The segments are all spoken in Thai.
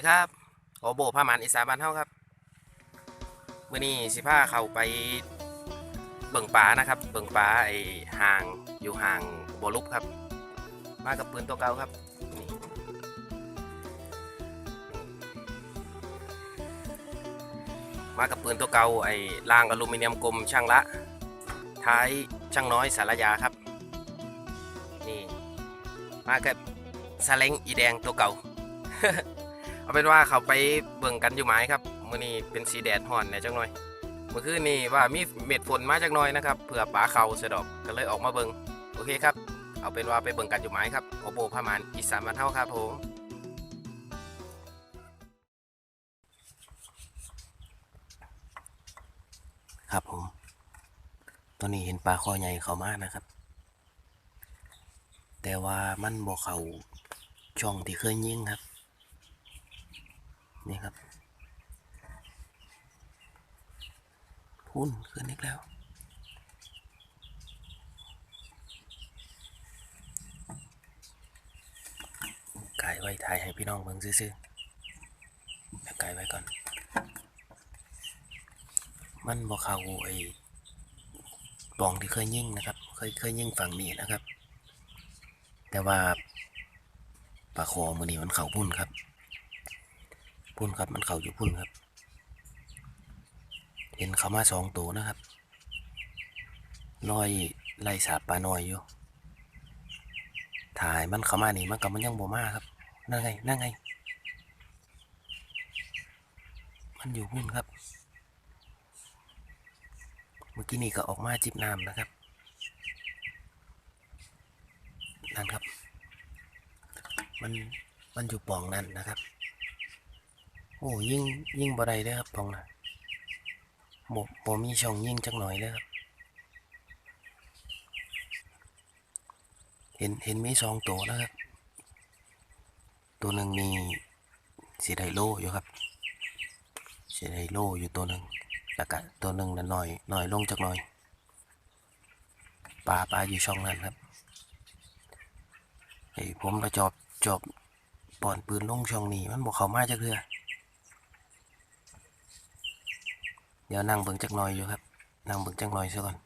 ดีครับโอโบพามันอีสานบ้านเฮาครับมื่อนี้สิพาเข้าไปเบิ่งป่านะครับ เบิ่งป่าไอห่างอยู่ห่างบัวลุบครับ มากับปืนตัวเก่าครับนี่มากับปืนตัวเก่าไอ้รางอลูมิเนียมกลมช่างละ ท้ายช่างน้อยสารยาครับ นี่ มากับซาเล้งอีแดงตัวเก่า เอาเป็นว่าเขาไปเบิ่งกันอยู่ไหมครับมื้อนี้เป็นสีแดดห่อนเนี่ยจังหน่อยเมื่อคืนนี้ว่ามีเม็ดฝนมาจักหน่อยนะครับเผื่อป่าเขาสะดอกก็เลยออกมาเบิ่งโอเคครับ เอาเป็นว่าไปเบิ่งกันอยู่ไหมครับโอโบพามานอีสานบ้านเฮาครับผมครับผมตอนนี้เห็นปลาคอใหญ่เขามากนะครับ แต่ว่ามันบ่เขาช่องที่เคยยิงครับ นี่ครับพุ่นขึ้นอีกแล้ว ไก่ไว้ถ่ายให้พี่น้องเบิ่งซื่อๆแบบไก่ไว้ก่อน มันบ่เข้าไอ้ป่องที่เคยยิ่งนะครับ เคยเคยยิ่งฝั่งนี้นะครับ แต่ว่าปลาคอมือนี้มันเข่าพุ่นครับ พุ่นครับ มันเข่าอยู่พุ่นครับ เห็นเขามาสองตัวนะครับลอยไล่สาบปลาหน้อยอยู่ ถ่ายมันเข้ามานี่มันกับมันยังบ่มาครับ นั่นไง นั่นไง มันอยู่พุ่นครับ เมื่อกี้นี่ก็ออกมาจิบน้ำนะครับ นั่นครับ มัน มันอยู่ป่องนั่นนะครับ โอ้ยิ่งยิ่งบ่ได้เลยครับปองนะบ่บ่มีช่องยิ่งจักหน่อยเลยครับเห็นเห็นมีสองตัวนะครับ ตัวหนึ่งมีสีไดโลอยู่ครับสีไดโลอยู่ตัวหนึ่งแล้วก็ตัวหนึ่งน่ะหน่อยหน่อยลงจักหน่อยปลาปลาอยู่ช่องนั้นครับไอ้ผมไปจอบจอบป่อนปืนลงช่องนี้มันบอกเขามาจากเรือ เดี๋ยวนั่งเบิ่งจักหน่อยอยู่ครับนั่งเบิ่งจักหน่อยซะก่อน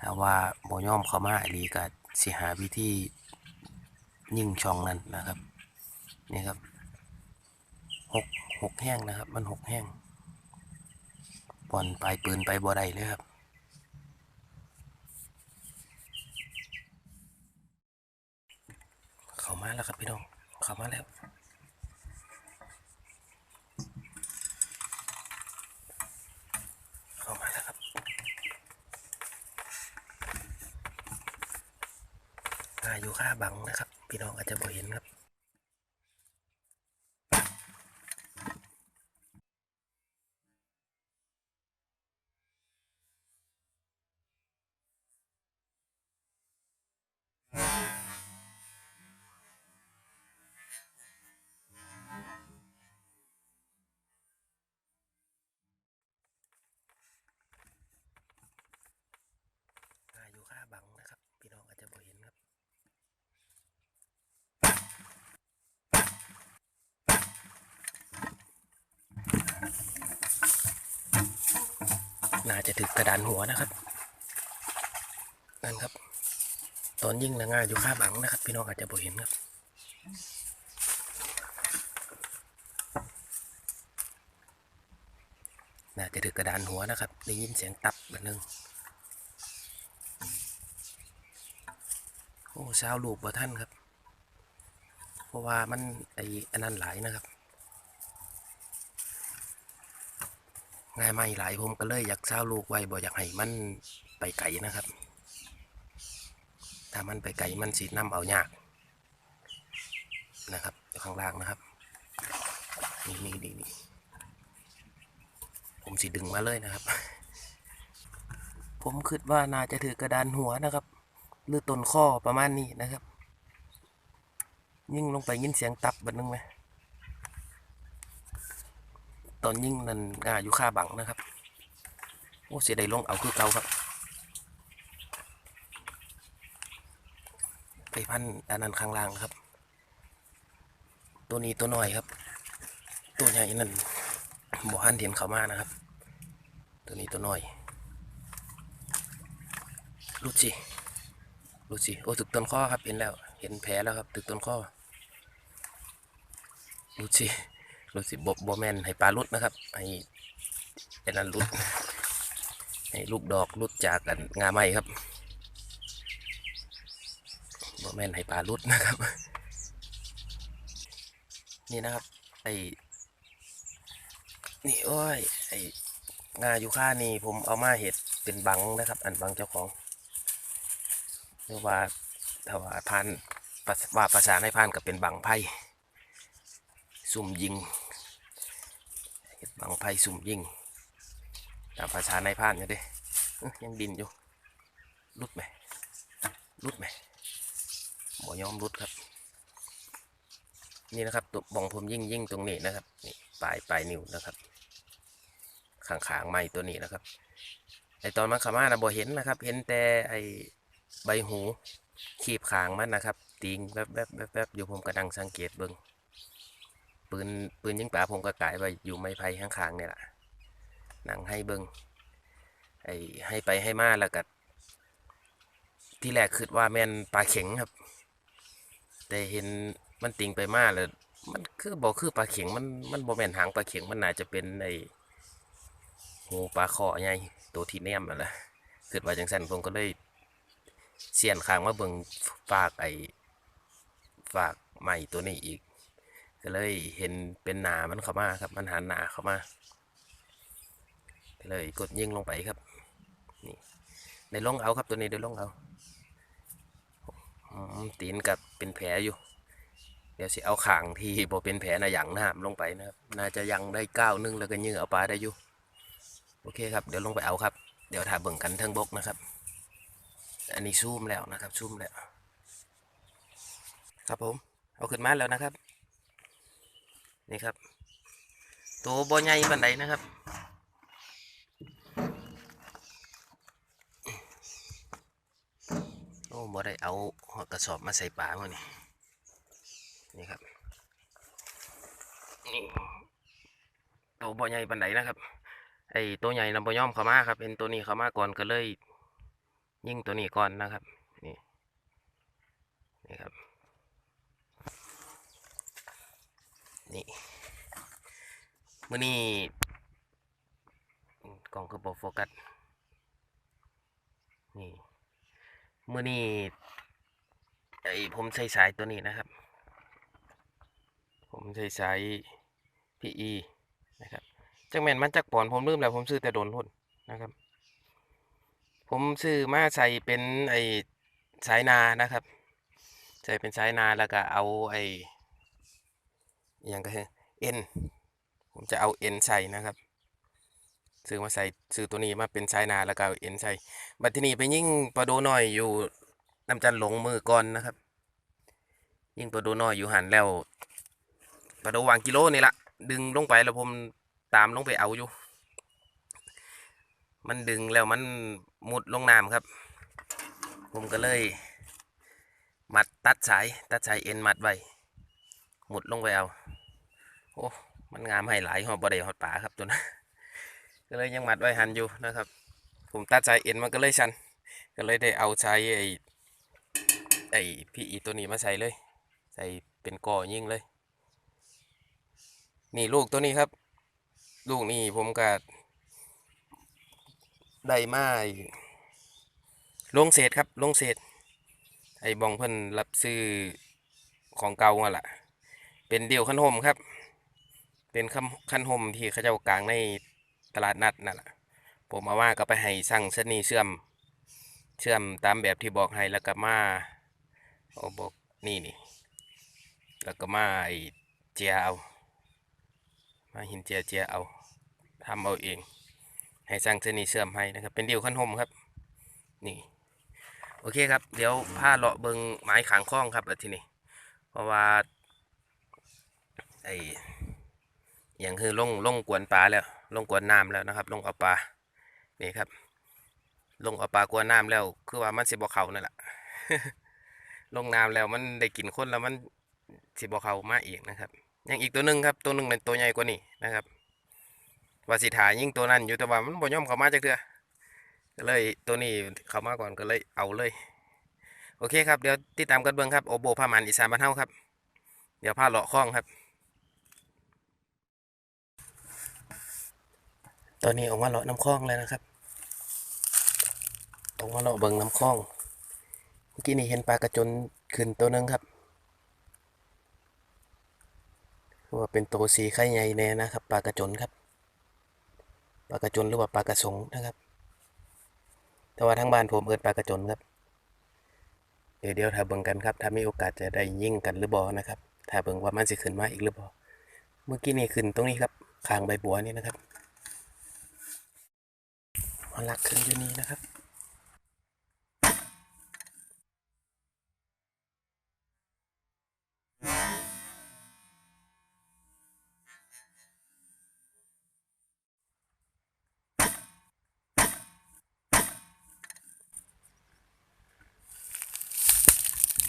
ถ้าว่าบ่ย่อมเขามาอีหลีก็สิหาวิธียิงช่องนั้นนะครับนี่ครับหกหกแห้งนะครับ มันหกแห้งปอนปลายปืนไปบ่ได้เลยครับเขามาแล้วครับพี่น้องเขามาแล้ว เข้ามาแล้วครับ ดูค่าบังนะครับ พี่น้องอาจจะบ่เห็นครับ น่าจะถึกกระดานหัวนะครับนั่นครับ ตอนยิ่งนะง่ายอยู่ค่าบังนะครับ พี่น้องอาจจะบ่เห็นครับน่าจะถือกระดานหัวนะครับ ได้ยินเสียงตับแบบนึงโอ้เช้าลูกบ่ท่านครับ เพราะว่ามันไออันนั้นหลายนะครับ ง่ายไม่หลายผมก็เลยอยากเช้าลูกไว้บ่อยากให้มันไปไกลนะครับ ถ้ามันไปไกลมันสีน้ำเอายากนะครับข้างล่างนะครับนี่นี่นี่นี่ผมสิดึงมาเลยนะครับ ผมคิดว่าน่าจะถือกระดานหัวนะครับ หรือต้นข้อประมาณนี้นะครับ ยิ่งลงไปยินเสียงตับบัดนึงไหม ตอนยิ่งนั่นงาอยู่ค่าบังนะครับโอ้เสียดายลงเอาคือเก่าครับไปพันอันนั้นข้างล่างครับ ตัวนี้ตัวน้อยครับ ตัวใหญ่นั่นบ่หันเห็นเขามานะครับ ตัวนี้ตัวน้อยรุดสิรุดสิโอ้ถึกต้นข้อครับเห็นแล้ว เห็นแผลแล้วครับถึกต้นข้อรุดสิ รุดสิบบบบแมนให้ปลารุดนะครับให้ไอ้นั่นรุดให้ลูกดอกรุดจากกันงาไม้ครับบ่แมนให้ปลาลุดนะครับ นี่นะครับไอ้นี่โอ้ยไอ้งาอยู่ค่านี่ผมเอามาเห็ดเป็นบังนะครับ อันบังเจ้าของหรือว่าถ้าว่าพันภาษาภาษาในพันก็เป็นบังไพ่ สุ่มยิงเห็ดบังไพ่สุ่มยิง ตามภาษาในพันอยู่เด้เอ้อยังดินอยู่ลุดไหมลุดไหมบ่ยอมรุดครับ นี่นะครับตัวบองผมยิ่งยิ่งตรงนี้นะครับนี่ปลายปลายนิ้วนะครับขางขางๆไม้ตัวนี้นะครับไอตอนมันขามานะบ่เห็นนะครับ เห็นแต่ไอใบหูขีบขางมันนะครับ ติงแวบแวบแวบแวบอยู่ผมกระดังสังเกตเบิง ปืนปืนยิงปลาผมก็กายไว้อยู่ไม้ไผ่ข้างๆเนี่ยแหละหนังให้เบิงไอให้ไปให้มาแล้วก็ที่แรกคิดว่าแม่นปลาเข็งครับ แต่เห็นมันติงไปมาเลยมันคือบอกคือปลาเข็งมันมันบ่แม่นหางปลาเข็งมันน่าจะเป็นไอหูปลาคอใหญ่ตัวที่แนมนั่นแหละคิดว่าจังสันผมก็เลยเสียนข้างมาเบิ่งฝากไอฝากใหม่ตัวนี้อีก ก็เลยเห็นเป็นหนามันเข้ามาครับ มันหันหนาเข้ามาก็เลยกดยิงลงไปครับ นี่ได้ลงเอาครับตัวนี้ได้ลงเอาตีนกับเป็นแผลอยู่ เดี๋ยวสิเอาขางที่บ่เป็นแผลนะอย่างน้ำลงไปนะครับ น่าจะยังได้ก้าวหนึงแล้วก็ยื้อเอาปลาได้อยู่ โอเคครับ เดี๋ยวลงไปเอาครับ เดี๋ยวถ่ายเบิ่งกันเทิงบกนะครับ อันนี้ซูมแล้วนะครับซูมแล้ว ครับผม เอาขึ้นมาแล้วนะครับ นี่ครับ ตัวบ่ใหญ่ปานใดนะครับ โอ้บ่ได้เอากระสอบมาใส่ปลาเมื่อนี่นี่ครับนี่ตัวบ่ใหญ่ปานใดนะครับ ไอ้ตัวใหญ่นำบ่ย่อมเข้ามาครับเป็นตัวนี้เข้ามาก่อนก็เลย ยิ่งตัวนี้ก่อนนะครับ นี่นี่ครับ นี่มื่อนี้อืมกล้องคือบ่โฟกัสนี่มื่อนี้ไอผมใช้สายตัวนี้นะครับ ผมใช้สาย PE นะครับจังแม่นมันจักปอนผมลืมแล้วผมซื้อแต่โดนหุ่นนะครับ ผมซื้อมาใส่เป็นไอสายนานะครับ ใส่เป็นสายนาแล้วก็เอาไอ อหยังก็คือเอ็นผมจะเอาเอ็นใส่นะครับซื้อมาใส่ซื้อตัวนี้มาเป็นสายนาแล้วก็เอ็นใส่บัดทีนี้ไปยิ่งปลาโดน้อยอยู่น้ำจันหลงมือก่อนนะครับ ยิ่งปลาโดน้อยอยู่หันแล้วปลาโดวางกิโลนี่ละดึงลงไปแล้วผมตามลงไปเอาอยู่ มันดึงแล้วมันมุดลงน้ำครับ ผมก็เลย มัดตัดสายตัดสายเอ็นมัดไว้ หมุดลงไปเอา โอ้ มันงามให้หลายหอบบไดหอดป่าครับตัวนั้นก็เลยยังมัดไว้หันอยู่นะครับ ผมตัดสายเอ็นมันก็เลยชัน ก็เลยได้เอาใช้ไอ้ไอ้พี่อีตัวนี้มาใส่เลย ใส่เป็นก่อยิ่งเลย นี่ลูกตัวนี้ครับ ลูกนี่ผมก็ได้มาไอ้ลงเศษครับลงเศษ ไอ้บองเพิ่นรับซื้อของเก่าอะล่ะ เป็นเดี่ยวคันหมครับ เป็นคันคันหมที่เขาเจ้ากลางในตลาดนัดนั่นแหละผมเอาว่าก็ไปให้สั่งเส้นนี้เชื่อม เชื่อมตามแบบที่บอกให้แล้วก็มาเอาบอกนี่นี่แล้วก็มาไอเจียเอา มาหินเจียเจียเอาทำเอาเอง ให้สั่งเส้นนี้เชื่อมให้นะครับ เป็นเดี่ยวคันหมครับ นี่ โอเคครับ เดี๋ยวพาเลาะเบิงไม้ขางคล้องครับทีนี้เพราะว่า ไอ้อย่างคือลงลงกวนปลาแล้ว ลงกวนน้ำแล้วนะครับ ลงเอาปลานี่ครับ ลงเอาปลากวนน้ำแล้ว คือว่ามันสิบ่เขานั่นแหละลงน้ำแล้วมันได้กินคนแล้วมันสิบ่เขามาอีกนะครับยังอีกตัวหนึ่งครับตัวหนึ่งเป็นตัวใหญ่กว่านี้นะครับว่าสิถายิ่งตัวนั้นอยู่แต่ว่ามันบ่ย่อมเข้ามาจากเถื่อก็เลยตัวนี้เข้ามาก่อนก็เลยเอาเลย โอเคครับเดี๋ยวติดตามกันเบิ่งครับโอโบพามันอีสานบ้านเฮาครับ เดี๋ยวพาเลาะคล้องครับ ตอนนี้ออกมาเลาะน้ำคลองแล้วนะครับออกมาเลาะเบิ่งน้ำคลอง เมื่อกี้นี่เห็นปลากระจนขึ้นตัวหนึงครับว่าเป็นตัวสีไข่ใหญ่แน่นะครับปลากระจนครับปลากระจนหรือว่าปลากระสงนะครับ แต่ว่าทางบ้านผมเอิ้นปลากระจนครับ เดี๋ยวเดี๋ยวถ้าเบิ่งกันครับ ถ้ามีโอกาสจะได้ยิ่งกันหรือบ่นะครับ ถ้าเบิ่งว่ามันสิขึ้นมาอีกหรือบ่เมื่อกี้นี่ขึ้นตรงนี้ครับข้างใบบัวนี่นะครับ มันลักขึ้นอยู่นี่นะครับ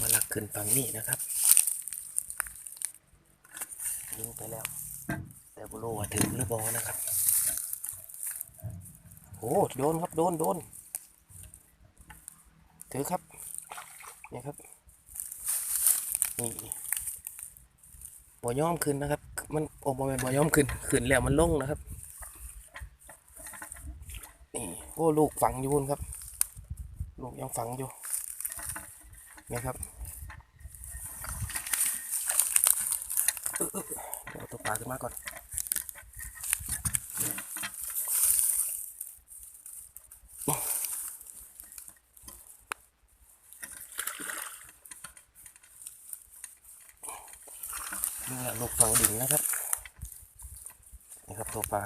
มาลักขึ้นฝั่งนี้นะครับยิงไปแล้ว แต่บุโรว่าถึงหรือบอนะครับ โอ้โดนครับโดนโดนถือครับนี่ครับนี่บ่ย่อมขึ้นนะครับ มันโอ้บ่แม่นบ่ย่อมขึ้นขึ้นแล้วมันลงนะครับนี่โอ้ลูกฝังอยู่นครับ ลูกยังฝังอยู่เนี่ยครับเออเออเดี๋ยวเอาตัวปลาขึ้นมาก่อน นี่แหละลูก ฝังดินนะครับ นี่ครับตัวปลา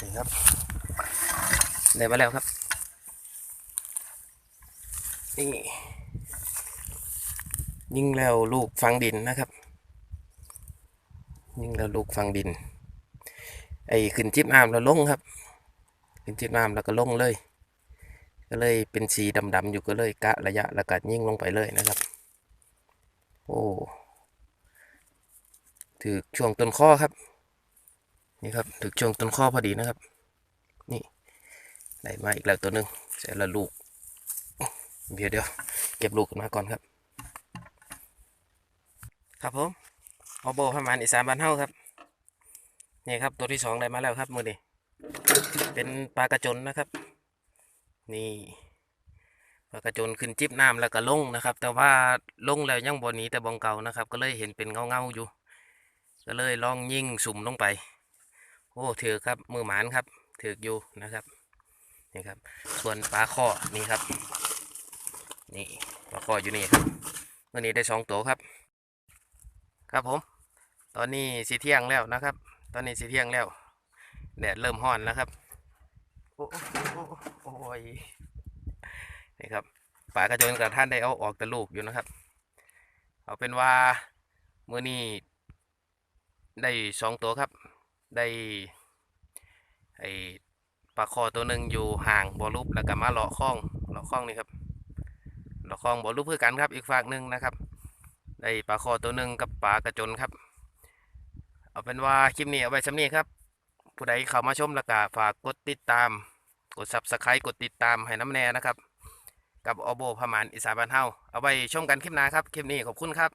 นี่ครับได้มาแล้วครับ นี่ ยิงแล้วลูกฟังดินนะครับ ยิงแล้วลูกฟังดินไอ้ขึ้นจิบน้ำแล้วลงครับ ขึ้นจิบน้ำแล้วก็ลงเลย ก็เลยเป็นสีดำๆอยู่ก็เลยกะระยะแล้วก็ยิงลงไปเลยนะครับ โอ้ถือช่วงต้นข้อครับ นี่ครับถึงช่วงต้นข้อพอดีนะครับ นี่ได้มาอีกแล้วตัวหนึ่งเสร็จแล้วลูกเดี๋ยวเดี๋ยวเก็บลูกขึ้นมาก่อนครับ ครับผมอโบประมาณอีสานบ้านเฮาครับ นี่ครับตัวที่สองได้มาแล้วครับมือนี้เป็นปลากระจนนะครับ นี่ปลากระจนขึ้นจิบน้ำแล้วก็ลงนะครับ แต่ว่าลงแล้วยังบนนี้แต่บองเก่านะครับ ก็เลยเห็นเป็นเงาเงาๆอยู่ ก็เลยลองยิงสุ่มลงไป โอ้ถือครับมือหมานครับถืออยู่นะครับนี่ครับ ส่วนปลาข้อนี่ครับ นี่ปลาข้ออยู่นี่ครับวันนี้ได้สองตัวครับ ครับผม ตอนนี้สีเที่ยงแล้วนะครับ ตอนนี้สีเที่ยงแล้ว แดดเริ่มห้อนแล้วครับ โอ้โอ้โอ้ยนี่ครับปลากระโจนกับท่านได้เอาออกแต่ลูกอยู่นะครับ เอาเป็นว่ามือนี้ได้สองตัวครับ ได้ไอปลาคอตัวหนึ่งอยู่ห่างบ่อรูปแล้วก็มาเลาะคลองเลาะคลองนี่ครับเลาะคลองบ่อรูปเพื่อกันครับอีกฝากหนึ่งนะครับ ได้ปลาคอตัวหนึ่งกับปลากระจนครับ เอาเป็นว่าคลิปนี้เอาไว้สำเนี้ครับ ผู้ใดเข้ามาชมแล้วก็ฝากกดติดตาม กด subscribe กดติดตามให้น้ำแน่นะครับ กับอโบพมานอิสานบันเฮาเอาไว้ชมกันคลิปหน้าครับ คลิปนี้ขอบคุณครับ